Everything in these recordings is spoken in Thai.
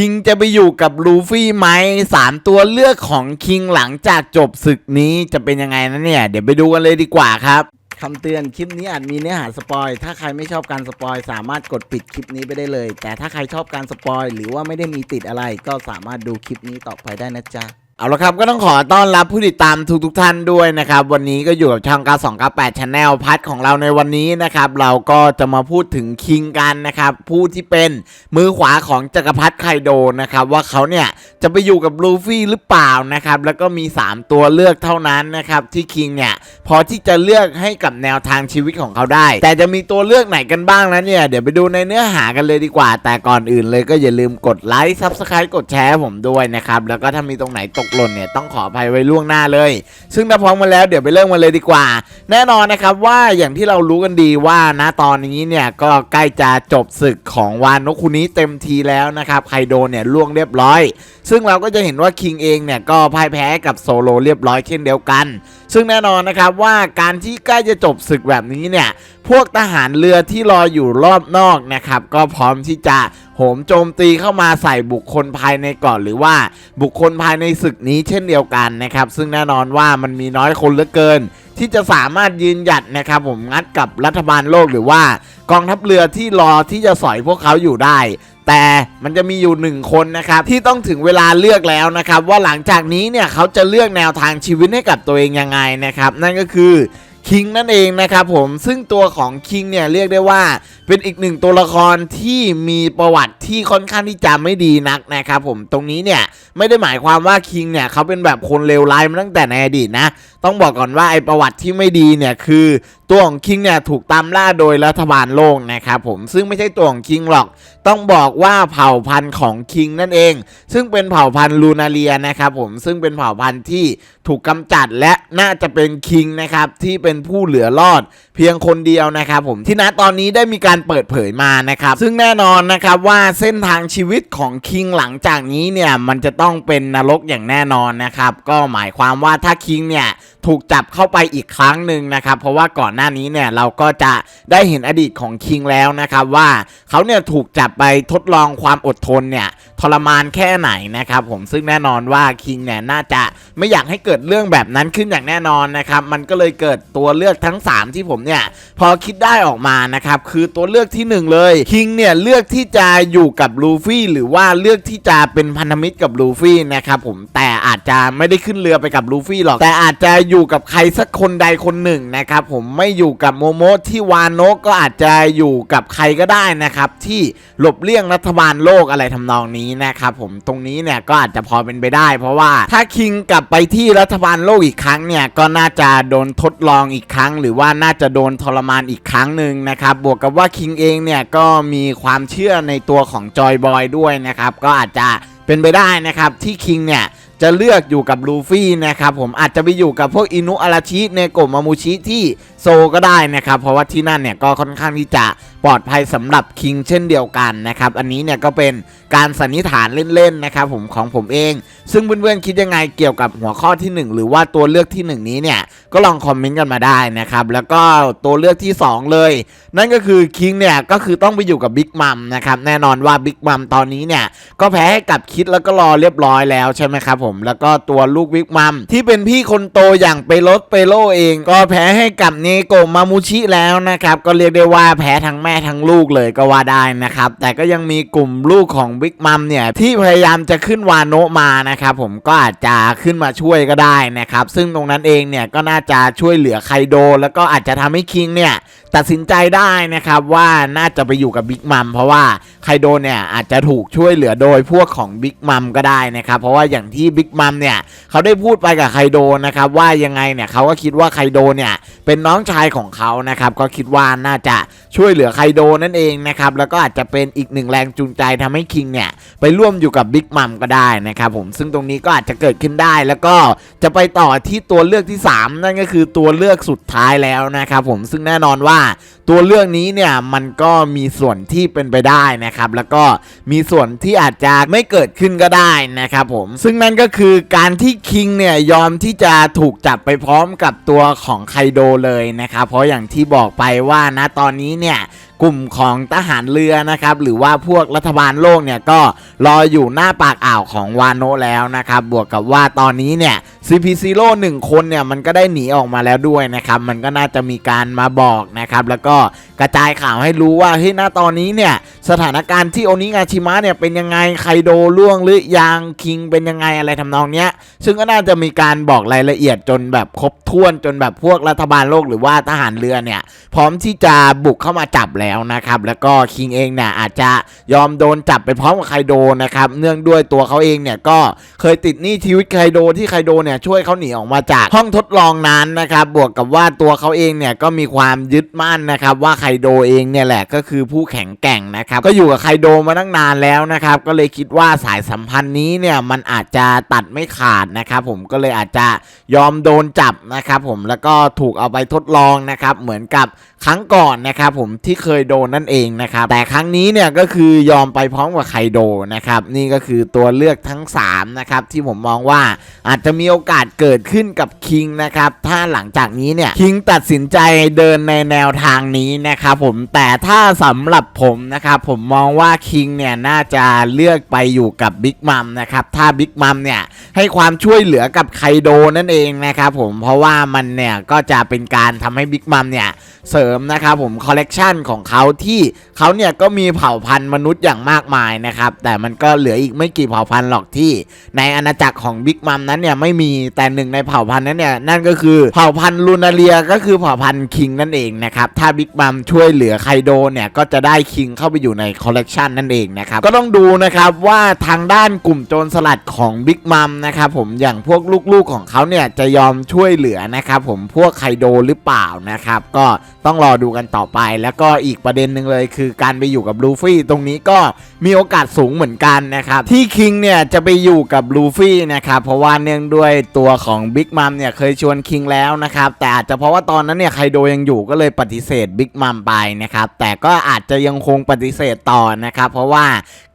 คิงจะไปอยู่กับลูฟี่ไหมสามตัวเลือกของคิงหลังจากจบศึกนี้จะเป็นยังไงนะเนี่ย เดี๋ยวไปดูกันเลยดีกว่าครับคำเตือนคลิปนี้อาจมีเนื้อหาสปอย ถ้าใครไม่ชอบการสปอย สามารถกดปิดคลิปนี้ไปได้เลย แต่ถ้าใครชอบการสปอย หรือว่าไม่ได้มีติดอะไรก็สามารถดูคลิปนี้ต่อไปได้นะจ๊ะ เอาละครับก็ต้องขอต้อนรับผู้ติดตามทุกทุกๆท่านด้วยนะครับ วันนี้ก็อยู่กับช่อง9298 Channel พัทของเราในวันนี้นะครับ เราก็จะมาพูดถึงคิงกันนะครับ ผู้ที่เป็นมือขวาของจักรพรรดิไคโดนะครับ ว่าเขาเนี่ยจะไปอยู่กับลูฟี่หรือเปล่านะครับ แล้วก็มี 3 ตัวเลือกเท่านั้นนะครับ ที่คิงเนี่ยพอที่จะเลือกให้กับแนวทางชีวิตของเขาได้ แต่จะมีตัวเลือกไหนกันบ้างนะเนี่ยเดี๋ยวไปดูในเนื้อหากันเลยดีกว่า แต่ก่อนอื่นเลยก็อย่าลืมกดไลค์ซับสไครต์กดแชร์ผมด้วยนะครับแล้วก็ถ้ามีตรงไหนตกหล่นเนี่ยต้องขออภัยไว้ล่วงหน้าเลย ซึ่งถ้าพร้อมมาแล้วเดี๋ยวไปเริ่มกันเลยดีกว่า แน่นอนนะครับว่าอย่างที่เรารู้กันดีว่านะตอนนี้เนี่ยก็ใกล้จะจบศึกของวานนกคุนี้เต็มทีแล้วนะครับไคโดเนี่ยล่วงเรียบร้อย ซึ่งเราก็จะเห็นว่าคิงเองเนี่ยก็พ่ายแพ้กับโซโลเรียบร้อยเช่นเดียวกัน ซึ่งแน่นอนนะครับว่าการที่ใกล้จะจบศึกแบบนี้เนี่ยพวกทหารเรือที่รออยู่รอบนอกนะครับก็พร้อมที่จะ โหมโจมตีเข้ามาใส่บุคคลภายในเกาะหรือว่าบุคคลภายในศึกนี้เช่นเดียวกันนะครับ ซึ่งแน่นอนว่ามันมีน้อยคนเหลือเกิน ที่จะสามารถยืนหยัดนะครับ ผมงัดกับรัฐบาลโลกหรือว่ากองทัพเรือที่รอที่จะสอยพวกเขาอยู่ได้แต่มันจะมีอยู่หนึ่งคนนะครับที่ต้องถึงเวลาเลือกแล้วนะครับ ว่าหลังจากนี้เนี่ยเขาจะเลือกแนวทางชีวิตให้กับตัวเองยังไงนะครับ นั่นก็คือ คิงนั่นเองนะครับผมซึ่งตัวของคิงเนี่ยเรียกได้ว่าเป็นอีกหนึ่งตัวละครที่มีประวัติที่ค่อนข้างที่จะไม่ดีนักนะครับผมตรงนี้เนี่ยไม่ได้หมายความว่าคิงเนี่ยเขาเป็นแบบคนเลวร้ายมาตั้งแต่ในอดีตนะต้องบอกก่อนว่าไอประวัติที่ไม่ดีเนี่ยคือตัวของคิงเนี่ยถูกตามล่าโดยรัฐบาลโลกนะครับผมซึ่งไม่ใช่ตัวของคิงหรอกต้องบอกว่าเผ่าพันธุ์ของคิงนั่นเอง ซึ่งเป็นเผ่าพันธุ์ลูนาเลียนะครับผมซึ่งเป็นเผ่าพันธุ์ที่ถูกกำจัดและน่าจะเป็นคิงนะครับที่เป็นผู้เหลือรอด เพียงคนเดียวนะครับผมที่ณตอนนี้ได้มีการเปิดเผยมานะครับ ซึ่งแน่นอนนะครับว่าเส้นทางชีวิตของคิงหลังจากนี้เนี่ยมันจะต้องเป็นนรกอย่างแน่นอนนะครับ ก็หมายความว่าถ้าคิงเนี่ยถูกจับเข้าไปอีกครั้งหนึ่งนะครับ เพราะว่าก่อนหน้านี้เนี่ยเราก็จะได้เห็นอดีตของคิงแล้วนะครับว่าเขาเนี่ยถูกจับไปทดลองความอดทนเนี่ยทรมานแค่ไหนนะครับผมซึ่งแน่นอนว่าคิงเนี่ยน่าจะไม่อยากให้เกิดเรื่องแบบนั้นขึ้นอย่างแน่นอนนะครับมันก็เลยเกิดตัววเลือกทั้ง 3 ที่ผมเนี่ยพอคิดได้ออกมานะครับคือตัวเลือกที่ 1 เลยคิงเนี่ยเลือกที่จะอยู่กับลูฟี่หรือว่าเลือกที่จะเป็นพันธมิตรกับลูฟี่นะครับผมแต่ อาจจะไม่ได้ขึ้นเรือไปกับลูฟี่หรอก แต่อาจจะอยู่กับใครสักคนใดคนหนึ่งนะครับผมไม่อยู่กับโมโมะที่วานโนะก็อาจจะอยู่กับใครก็ได้นะครับที่หลบเลี่ยงรัฐบาลโลกอะไรทำนองนี้นะครับผมตรงนี้เนี่ยก็อาจจะพอเป็นไปได้ เพราะว่าถ้าคิงกลับไปที่รัฐบาลโลกอีกครั้งเนี่ยก็น่าจะโดนทดลองอีกครั้ง หรือว่าน่าจะโดนทรมานอีกครั้งหนึ่งนะครับบวกกับว่าคิงเองเนี่ยก็มีความเชื่อในตัวของจอยบอยด้วยนะครับก็อาจจะเป็นไปได้นะครับที่คิงเนี่ยจะเลือกอยู่กับลูฟี่นะครับผมอาจจะไปอยู่กับพวกอินุอาราชิเนโกมามูชิที่โซก็ได้นะครับเพราะว่าที่นั่นเนี่ยก็ค่อนข้างที่จะปลอดภัยสำหรับคิงเช่นเดียวกันนะครับอันนี้เนี่ยก็เป็นการสันนิษฐานเล่นๆนะครับผมของผมเอง ซึ่งเพื่อนๆคิดยังไงเกี่ยวกับหัวข้อที่ 1 หรือว่าตัวเลือกที่ 1 นี้เนี่ยก็ลองคอมเมนต์กันมาได้นะครับแล้วก็ตัวเลือกที่ 2 เลย นั่นก็คือคิงเนี่ยก็คือต้องไปอยู่กับบิ๊กมัมนะครับแน่นอนว่าบิ๊กมัมตอนนี้เนี่ยก็แพ้ให้กับคิดแล้วก็รอเรียบร้อยแล้วใช่ไหมครับผมแล้วก็ตัวลูกบิ๊กมัมที่เป็นพี่คนโตอย่างเปโรสเปโลเอง ก็แพ้ให้กับเนโกมามูชิแล้วนะครับก็เรียกได้ว่าแพ้ทั้งแม่ทั้งลูกเลยก็ว่าได้นะครับแต่ก็ยังมีกลุ่มลูกของบิ๊กมัมเนี่ยที่พยายามจะขึ้นวาโนมานะครับผมก็อาจจะขึ้นมาช่วยก็ได้นะครับซึ่งตรงนั้นเองเนี่ยก็น่าจะช่วยเหลือไคโด แล้วก็อาจจะทำให้คิงเนี่ยตัดสินใจได้นะครับว่าน่าจะไปอยู่กับบิ๊กมัมเพราะว่าไคโดเนี่ยอาจจะถูกช่วยเหลือโดยพวกของบิ๊กมัมก็ได้นะครับเพราะว่าอย่างที่บิ๊กมัมเนี่ยเขาได้พูดไปกับไคโดนะครับว่ายังไงเนี่ยเขาก็คิดว่าไคโดเนี่ยเป็นน้องชายของเขานะครับก็คิดว่าน่าจะช่วยเหลือไคโดนั่นเองนะครับแล้วก็อาจจะเป็นอีกหนึ่งแรงจูงใจทำให้คิงเนี่ยไปร่วมอยู่กับบิ๊กมัมก็ได้นะครับผมซึ่งตรงนี้ก็อาจจะเกิดขึ้นได้แล้วก็จะไปต่อที่ตัวเลือกที่สามนั่นก็คือตัวเลือกสุดท้ายแล้วนะครับผมซึ่งแน่นอนว่าตัวเรื่องนี้เนี่ยมันก็มีส่วนที่เป็นไปได้นะครับแล้วก็มีส่วนที่อาจจะไม่เกิดขึ้นก็ได้นะครับผมซึ่งนั่นก็็คือการที่คิงเนี่ยยอมที่จะถูกจับไปพร้อมกับตัวของไคโดเลยนะครับเพราะอย่างที่บอกไปว่านะตอนนี้เนี่ยกลุ่มของทหารเรือนะครับ หรือว่าพวกรัฐบาลโลกเนี่ยก็รออยู่หน้าปากอ่าวของวานโนแล้วนะครับ บวกกับว่าตอนนี้เนี่ย CP0 หนึ่งคนเนี่ยมันก็ได้หนีออกมาแล้วด้วยนะครับ มันก็น่าจะมีการมาบอกนะครับ แล้วก็กระจายข่าวให้รู้ว่าเฮ้ยณตอนนี้เนี่ยสถานการณ์ที่โอนิงาชิมะเนี่ยเป็นยังไงไคโดล่วงหรือยังคิงเป็นยังไงอะไรทำนองเนี้ย ซึ่งก็น่าจะมีการบอกรายละเอียดจนแบบครบถ้วนจนแบบพวกรัฐบาลโลกหรือว่าทหารเรือเนี่ยพร้อมที่จะบุกเข้ามาจับแล้วแล้วนะครับ แล้วก็คิงเองเนี่ยอาจจะยอมโดนจับไปพร้อมกับไคโดนะครับเนื่องด้วยตัวเขาเองเนี่ยก็เคยติดหนี้ชีวิตไคโดที่ไคโดเนี่ยช่วยเขาหนีออกมาจากห้องทดลองนั้นนะครับบวกกับว่าตัวเขาเองเนี่ยก็มีความยึดมั่นนะครับว่าไคโดเองเนี่ยแหละก็คือผู้แข็งแกร่งนะครับก็อยู่กับไคโดมาตั้งนานแล้วนะครับก็เลยคิดว่าสายสัมพันธ์นี้เนี่ยมันอาจจะตัดไม่ขาดนะครับผมก็เลยอาจจะยอมโดนจับนะครับผมแล้วก็ถูกเอาไปทดลองนะครับเหมือนกับครั้งก่อนนะครับผมที่เคยโดนนั่นเองนะครับแต่ครั้งนี้เนี่ยก็คือยอมไปพร้อมกับไคโดนะครับนี่ก็คือตัวเลือกทั้ง3นะครับที่ผมมองว่าอาจจะมีโอกาสเกิดขึ้นกับคิงนะครับถ้าหลังจากนี้เนี่ยคิงตัดสินใจเดินในแนวทางนี้นะครับผมแต่ถ้าสำหรับผมนะครับผมมองว่าคิงเนี่ยน่าจะเลือกไปอยู่กับบิ๊กมัมนะครับถ้าบิ๊กมัมเนี่ยให้ความช่วยเหลือกับไคโดนั่นเองนะครับผมเพราะว่ามันเนี่ยก็จะเป็นการทำให้บิ๊กมัมเนี่ยเสริมนะครับผมคอลเลกชันของเขาที่เขาเนี่ยก็มีเผ่าพันธุ์มนุษย์อย่างมากมายนะครับ แต่มันก็เหลืออีกไม่กี่เผ่าพันธุ์หรอกที่ ในอาณาจักรของบิ๊กมัมนั้นเนี่ยไม่มีแต่หนึ่งในเผ่าพันธุ์นั้นเนี่ยนั่นก็คือเผ่าพันธุ์ลูนาเรียก็คือเผ่าพันธุ์คิงนั่นเองนะครับถ้าบิ๊กมัมช่วยเหลือไคโดเนี่ยก็จะได้คิงเข้าไปอยู่ในคอลเลกชันนั่นเองนะครับก็ต้องดูนะครับว่าทางด้านกลุ่มโจรสลัดของบิ๊กมัมนะครับผมอย่างพวกลูกๆของเขาเนี่ยจะยอมช่วยเหลือนะครับผมพวกไคโดหรือเปล่านะครับก็ต้องรอดูกันต่อไปแล้วก็อีกประเด็นหนึ่งเลย คือการไปอยู่กับลูฟี่ตรงนี้ก็มีโอกาสสูงเหมือนกันนะครับ ที่คิงเนี่ยจะไปอยู่กับลูฟี่นะครับเพราะว่าเนื่องด้วยตัวของบิ๊กมัมเนี่ยเคยชวนคิงแล้วนะครับแต่อาจจะเพราะว่าตอนนั้นเนี่ยไคโดยังอยู่ก็เลยปฏิเสธบิ๊กมัมไปนะครับแต่ก็อาจจะยังคงปฏิเสธต่อนะครับเพราะว่า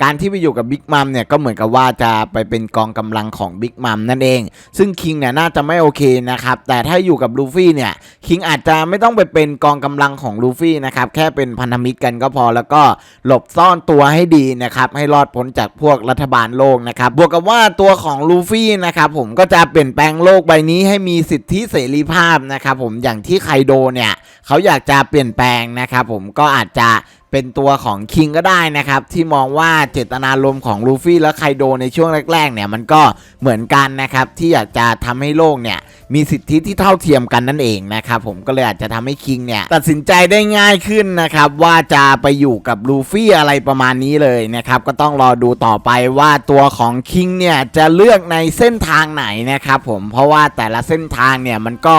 การที่ไปอยู่กับบิ๊กมัมเนี่ยก็เหมือนกับว่าจะไปเป็นกองกำลังของบิ๊กมัมนั่นเอง ซึ่งคิงเนี่ยน่าจะไม่โอเคนะครับแต่ถ้าอยู่กับลูฟี่เนี่ยคิงอาจจะไม่ต้องไปเป็นกองกำลังของลูฟี่นะครับแค่เป็นพันธมิตรกันก็พอแล้วก็หลบซ่อนตัวให้ดีนะครับ ให้รอดพ้นจากพวกรัฐบาลโลกนะครับ บวกกับว่าตัวของลูฟี่นะครับผมก็จะเปลี่ยนแปลงโลกใบนี้ให้มีสิทธิเสรีภาพนะครับผมอย่างที่ไคโดเนี่ยเขาอยากจะเปลี่ยนแปลงนะครับผมก็อาจจะ เป็นตัวของคิงก็ได้นะครับ ที่มองว่าเจตนารมณ์ของลูฟี่และไคโดในช่วงแรกๆเนี่ยมันก็เหมือนกันนะครับ ที่อยากจะทำให้โลกเนี่ยมีสิทธิที่เท่าเทียมกันนั่นเองนะครับผมก็เลยอาจจะทำให้คิงเนี่ยตัดสินใจได้ง่ายขึ้นนะครับ ว่าจะไปอยู่กับลูฟี่อะไรประมาณนี้เลยนะครับ ก็ต้องรอดูต่อไปว่าตัวของคิงเนี่ยจะเลือกในเส้นทางไหนนะครับผมเพราะว่าแต่ละเส้นทางเนี่ยมันก็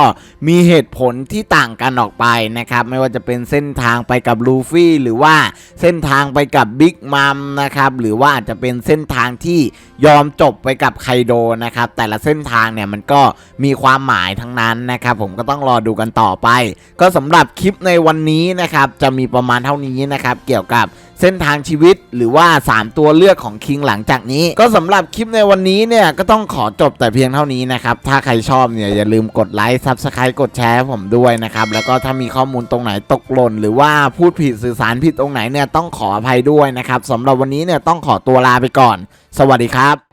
มีเหตุผลที่ต่างกันออกไปนะครับ ไม่ว่าจะเป็นเส้นทางไปกับลูฟี่หรือว่าเส้นทางไปกับบิ๊กมัมนะครับหรือว่าอาจจะเป็นเส้นทางที่ยอมจบไปกับไคโดนะครับแต่ละเส้นทางเนี่ยมันก็มีความหมายทั้งนั้นนะครับผมก็ต้องรอดูกันต่อไป ก็สำหรับคลิปในวันนี้นะครับจะมีประมาณเท่านี้นะครับเกี่ยวกับ เส้นทางชีวิต หรือว่า 3 ตัวเลือกของคิงหลังจากนี้ ก็สำหรับคลิปในวันนี้เนี่ยก็ต้องขอจบแต่เพียงเท่านี้นะครับ ถ้าใครชอบเนี่ยอย่าลืมกดไลค์ซับสไครต์กดแชร์ผมด้วยนะครับ แล้วก็ถ้ามีข้อมูลตรงไหนตกหล่น หรือว่าพูดผิดสื่อสารผิดตรงไหนเนี่ยต้องขออภัยด้วยนะครับสำหรับวันนี้เนี่ยต้องขอตัวลาไปก่อน สวัสดีครับ